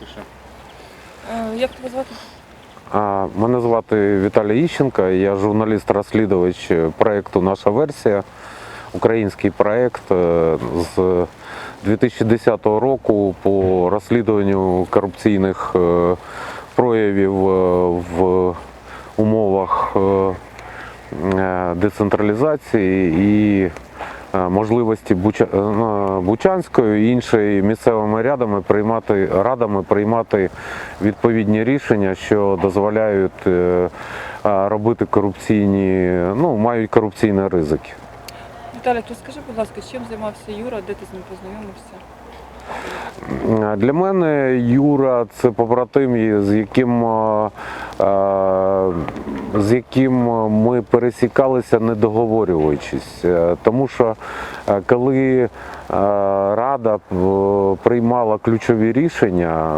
пише. Як тебе звати? А, Мене звати Віталій Іщенко, я журналіст-розслідувач проєкту Наша версія. Український проєкт е, з 2010 року по розслідуванню корупційних е, проявів е, в умовах децентралізації і можливості Буча- е, Бучанської і іншої місцевими рядами приймати радами приймати відповідні рішення, що дозволяють е, е, робити корупційні, ну мають корупційні ризики. Віталік, розкажи, будь ласка, чим займався Юра, де ти з ним познайомився? Е, Для мене Юра це побратим, з яким, е, е, з яким ми пересікалися, не договорюючись. Тому що коли Рада приймала ключові рішення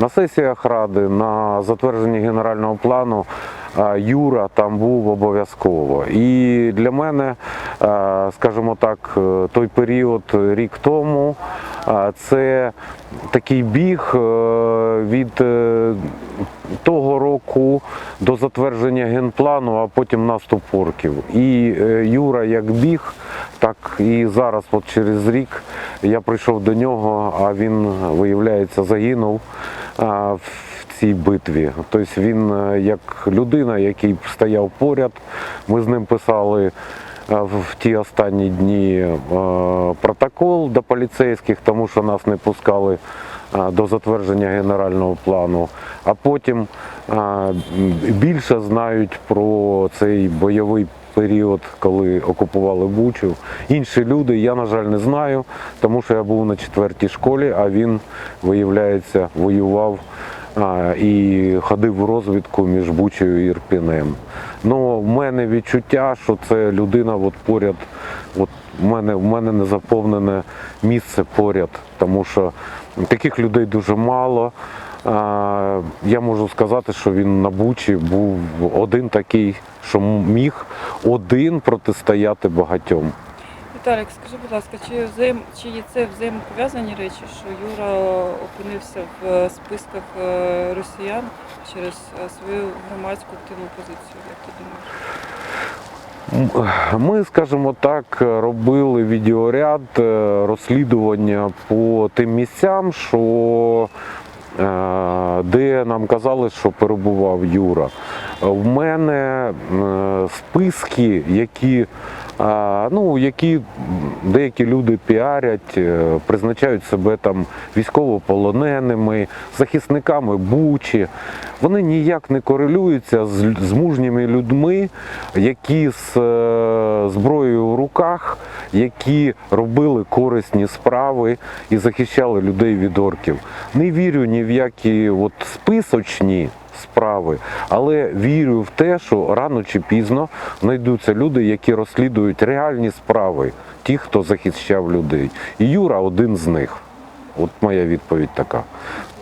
на сесіях Ради, на затвердженні генерального плану, Юра там був обов'язково. І для мене, скажімо так, е, той період рік тому. Це такий біг е, від е, того року до затвердження генплану, а потім наступ орків. І Юра як біг, так і зараз, от через рік, я прийшов до нього, а він, виявляється, загинув в цій битві. Тобто він як людина, який стояв поряд, ми з ним писали в ті останні дні е, протокол до поліцейських, тому що нас не пускали е, до затвердження генерального плану. А потім е, більше знають про цей бойовий період, коли окупували Бучу. Інші люди, я, на жаль, не знаю, тому що я був на четвертій школі, а він, виявляється, воював а, і ходив у розвідку між Бучею і Ірпінем. Ну, в мене відчуття, що це людина от поряд, от в мене, в мене не заповнене місце поряд, тому що таких людей дуже мало. А, Я можу сказати, що він на Бучі був один такий, що міг один протистояти багатьом. Віталік, скажи, будь ласка, чи взаєм чи це взаємопов'язані речі, що Юра опинився в е, списках е, росіян через е, свою громадську активну позицію? Як ти думаєш? Ми, скажімо так, робили відеоряд розслідування по тим місцям, що де нам казали, що перебував Юра. В мене списки, які, ну, які деякі люди піарять, е, призначають себе там військовополоненими, захисниками Бучі. Вони ніяк не корелюються з, з мужніми людьми, які з е, зброєю в руках, які робили корисні справи і захищали людей від орків. Не вірю ні в які от списочні справи, але вірю в те, що рано чи пізно знайдуться люди, які розслідують реальні справи, ті, хто захищав людей. І Юра один з них. От моя відповідь така.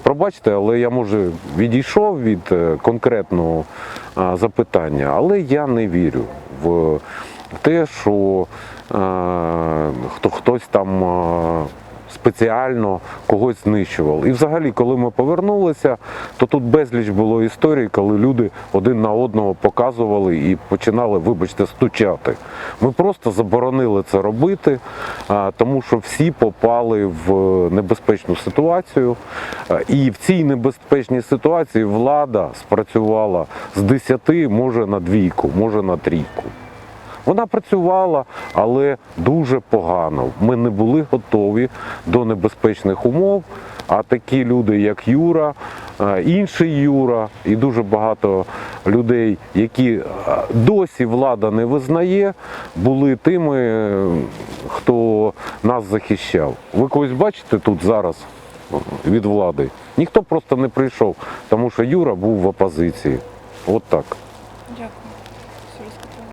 Пробачте, але я може відійшов від е, конкретного запитання, але я не вірю в те, що е, хто хтось там е, спеціально когось знищував. І взагалі, коли ми повернулися, то тут безліч було історій, коли люди один на одного показували і починали, вибачте, стучати. Ми просто заборонили це робити, тому що всі попали в небезпечну ситуацію. І в цій небезпечній ситуації влада спрацювала з 10, може на двійку, може на трійку. Вона працювала, але дуже погано. Ми не були готові до небезпечних умов. А такі люди, як Юра, е, інший Юра, і дуже багато людей, які е, досі влада не визнає, були тими, е, хто нас захищав. Ви когось бачите тут зараз від влади? Ніхто просто не прийшов, тому що Юра був в опозиції. От так. Дякую.